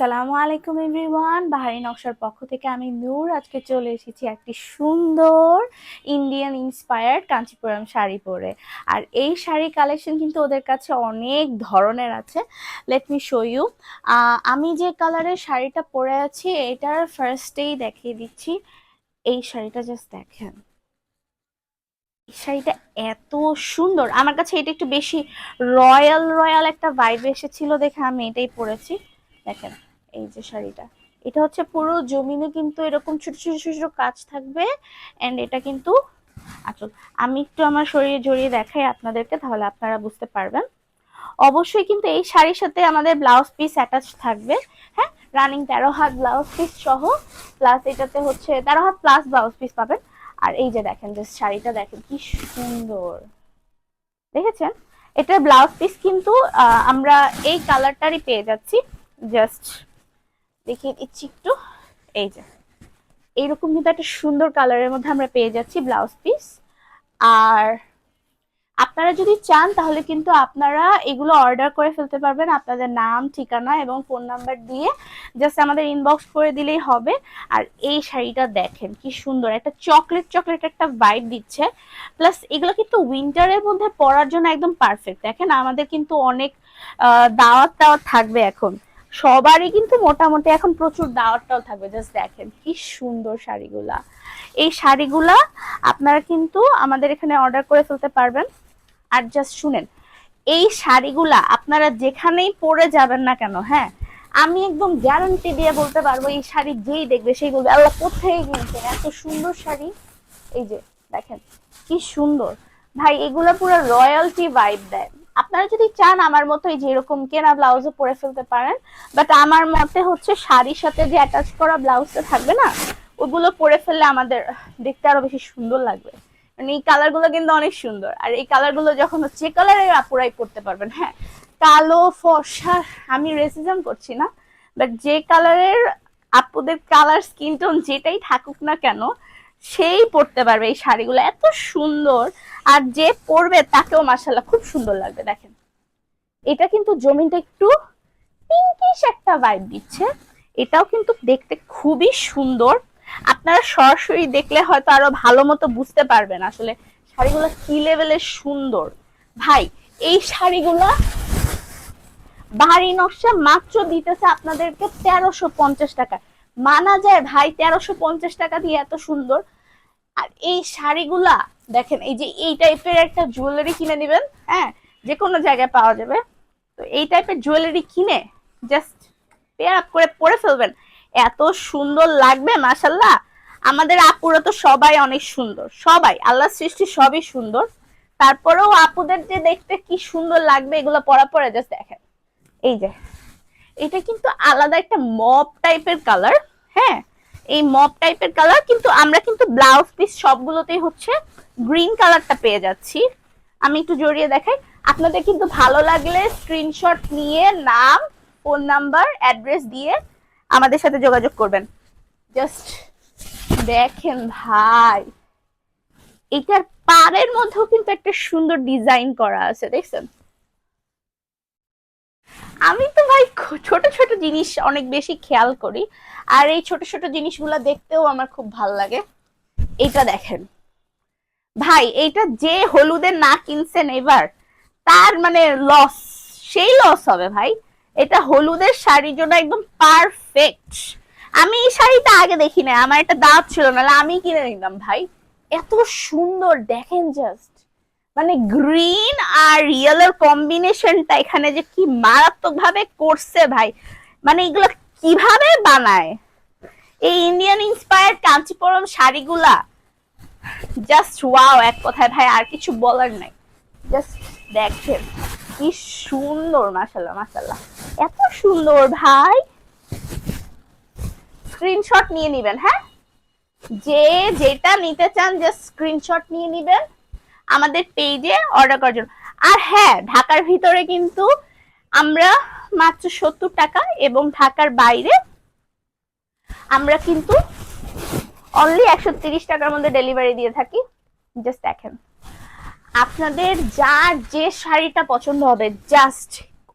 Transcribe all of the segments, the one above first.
আসসালামু আলাইকুম এভরিওয়ান। বাহারি নকশার পক্ষ থেকে আমি নূর। আজকে চলে এসেছি একটি সুন্দর ইন্ডিয়ান ইন্সপায়ার্ড কাঞ্চিপুরম শাড়ি পরে। আর এই শাড়ি কালেকশন কিন্তু ওদের কাছে অনেক ধরনের আছে। লেট মি শো ইউ আমি যে কালারের শাড়িটা পরে আছি, এটার ফার্স্টেই দেখিয়ে দিচ্ছি। এই শাড়িটা জাস্ট দেখেন। শাড়িটা এত সুন্দর। আমার কাছে এটা একটু বেশি রয়্যাল রয়্যাল একটা ভাইব এসেছিল দেখে আমি এটাই পরেছি। দেখেন। এই যে শাড়িটা। এটা হচ্ছে পুরো জমিনে কিন্তু এরকম ছোট ছোট ছোট ছোট কাজ থাকবে। এন্ড এটা কিন্তু আচ্ছা আমি একটু আমার শরীরে জড়িয়ে দেখাই আপনাদেরকে, তাহলে আপনারা বুঝতে পারবেন। অবশ্যই কিন্তু এই শাড়ির সাথে আমাদের ব্লাউজ পিস অ্যাটাচ থাকবে। হ্যাঁ রানিং তেরো হাত ব্লাউজ পিস সহ প্লাস এটাতে হচ্ছে তেরো হাত প্লাস ব্লাউজ পিস পাবেন। আর এই যে দেখেন যে শাড়িটা দেখেন, কি সুন্দর। দেখেছেন? এটার ব্লাউজ পিস কিন্তু আমরা এই কালারটারই পেয়ে যাচ্ছি জাস্ট দেখিয়ে দিচ্ছি একটু। এই যে, এইরকম কিন্তু একটা সুন্দর কালারের মধ্যে আমরা পেয়ে যাচ্ছি ব্লাউজ পিস আর আপনারা যদি চান, তাহলে কিন্তু আপনারা এগুলো অর্ডার করে ফেলতে পারবেন আপনাদের নাম, ঠিকানা এবং ফোন নাম্বার দিয়ে। জাস্ট আমাদের ইনবক্স করে দিলেই হবে। আর এই শাড়িটা দেখেন কি সুন্দর, একটা চকলেট চকলেট একটা ভাইব দিচ্ছে। প্লাস এগুলো কিন্তু উইন্টারের মধ্যে পরার জন্য একদম পারফেক্ট দেখেন আমাদের কিন্তু অনেক দাওয়াত টাওয়াত থাকবে এখন। সবারই কিন্তু মোটামুটি এখন প্রচুর দাওয়াতটাও থাকবে জাস্ট দেখেন কি সুন্দর শাড়িগুলা। এই শাড়িগুলা আপনারা কিন্তু আমাদের এখানে অর্ডার করে ফেলতে পারবেন। আর জাস্ট শুনেন, এই শাড়িগুলা আপনারা যেখানেই পরে যাবেন না কেন হ্যাঁ আমি একদম গ্যারান্টি দিয়ে বলতে পারব, এই শাড়ি যেই দেখবে সেই বলবে, আল্লাহ, কোথায় কিনছেন? এত সুন্দর শাড়ি। এই যে, দেখেন কি সুন্দর। ভাই, এগুলো পুরো রয়্যালটি ভাইব দেয়। আপনারা যদি চান আমার মতো এই যে এরকম কেনা ব্লাউজও পরে ফেলতে পারেন বাট আমার মতে হচ্ছে শাড়ির সাথে যে অ্যাটাচ করা ব্লাউজটা থাকবে না, ওগুলো পরে ফেললে আমাদের দেখতে আরও বেশি সুন্দর লাগবে। মানে এই কালারগুলো কিন্তু অনেক সুন্দর, আর এই কালারগুলো যখন হচ্ছে কালারের আপুরাই পড়তে পারবেন হ্যাঁ। কালো, ফর্সা, আমি রেসিজম করছি না বাট যে কালারের আপুদের কালার স্কিন টোন যেটাই থাকুক না কেন সেই পড়তে পারবে এই শাড়িগুলো। এত সুন্দর। আর যে পরবে তাকেও মাসাল্লাহ খুব সুন্দর লাগবে, দেখেন। এটা কিন্তু জমিনটা একটু পিঙ্কিশ একটা ভাইব দিচ্ছে। এটাও কিন্তু দেখতে খুবই সুন্দর। আপনারা সরাসরি দেখলে হয়তো আরও ভালো মতো বুঝতে পারবেন আসলে শাড়িগুলো কি লেভেলের সুন্দর। ভাই, এই শাড়িগুলা বাহারি নকশা মাত্র দিতেছে আপনাদেরকে তেরোশো পঞ্চাশ টাকা। মানা যায়, ভাই, তেরোশো পঞ্চাশ টাকা দিয়ে এত সুন্দর। আর এই শাড়িগুলা, দেখেন, এই যে এই টাইপের একটা জুয়েলারি কিনে নেবেন হ্যাঁ যে কোনো জায়গায় পাওয়া যাবে। তো এই টাইপের জুয়েলারি কিনে জাস্ট পেয়ার আপ করে পরে ফেলবেন। এত সুন্দর লাগবে মাসাল্লাহ আমাদের আপুরা তো সবাই অনেক সুন্দর, সবাই, আল্লাহ সৃষ্টি সবই সুন্দর। তারপরেও আপুদের যে দেখতে কি সুন্দর লাগবে, এগুলো পরা পরে জাস্ট দেখেন। এই যে, এটা কিন্তু আলাদা একটা মপ টাইপের কালার। হ্যাঁ এই মপ টাইপের কালার কিন্তু আমরা কিন্তু ব্লাউজ পিস সবগুলোতেই হচ্ছে গ্রিন কালারটা পেয়ে যাচ্ছি। আমি একটু জড়িয়ে দেখাই। আপনাদের কিন্তু ভালো লাগলে স্ক্রিনশট নিয়ে, নাম ফোন নাম্বার অ্যাড্রেস দিয়ে আমাদের সাথে যোগাযোগ করবেন। জাস্ট দেখেন ভাই, এটার পাড়ের মধ্যেও কিন্তু একটা সুন্দর ডিজাইন করা আছে, দেখছেন? আমি তো ভাই ছোট ছোট জিনিস অনেক বেশি খেয়াল করি। আর এই ছোট ছোট জিনিসগুলো দেখতেও আমার খুব ভালো লাগে। এটা দেখেন। ভাই, এইটা যে হলুদের না কিনছেন এবার, তার মানে লস সেই লস হবে ভাই। এটা হলুদের শাড়ির জন্য একদম পারফেক্ট আমি এই শাড়িটা আগে দেখি না আমার একটা দাঁত ছিল না আমি কিনে নিলাম ভাই। এত সুন্দর, দেখেন জাস্ট মানে গ্রিন আর রিয়েলের কম্বিনেশনটা এখানে যে কি মারাত্মক ভাবে করছে ভাই। মানে এগুলো কীভাবে বানায়? এই ইন্ডিয়ান ইন্সপায়ার্ড কাঞ্চিপুরম শাড়িগুলা। জাস্ট ওয়াও এক কথায় ভাই, আর কিছু বলার নাই। জাস্ট দেখেন, কি সুন্দর মাশাল্লাহ মাশাল্লাহ এত সুন্দর ভাই। স্ক্রিনশট নিয়ে নিবেন হ্যাঁ? যে যেটা নিতে চান জাস্ট স্ক্রিনশট নিয়ে নিবেন। আমাদের পেজে অর্ডার করার জন্য। আর হ্যাঁ ঢাকার ভিতরে কিন্তু আমরা মাত্র সত্তর টাকা এবং ঢাকার বাইরে আমরা কিন্তু অনলি একশো তিরিশ টাকার মধ্যে ডেলিভারি দিয়ে থাকি। জাস্ট দেখেন। আপনাদের যার যে শাড়িটা পছন্দ হবে জাস্ট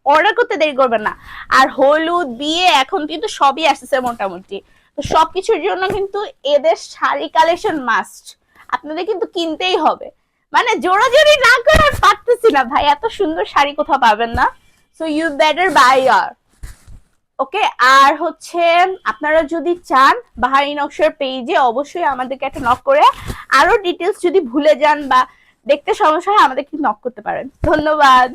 অর্ডার করতে দেরি করবেন না। আর হলুদ, বিয়ে এখন কিন্তু সবই আসতেছে মোটামুটি। তো সবকিছুর জন্য কিন্তু এদের শাড়ি কালেকশন মাস্ট আপনাদের কিন্তু কিনতেই হবে। মানে জোড়াজোড়ি না করে পারতেছি না ভাই। এত সুন্দর শাড়ি কোথাও পাবেন না। সো ইউ বেটার বাই আর ওকে আর হচ্ছে, আপনারা যদি চান বাহারি নকশার পেজে অবশ্যই আমাদেরকে একটা নক করে আরও ডিটেলস যদি ভুলে যান বা দেখতে সমস্যা হয়, আমাদেরকে নক করতে পারেন। ধন্যবাদ।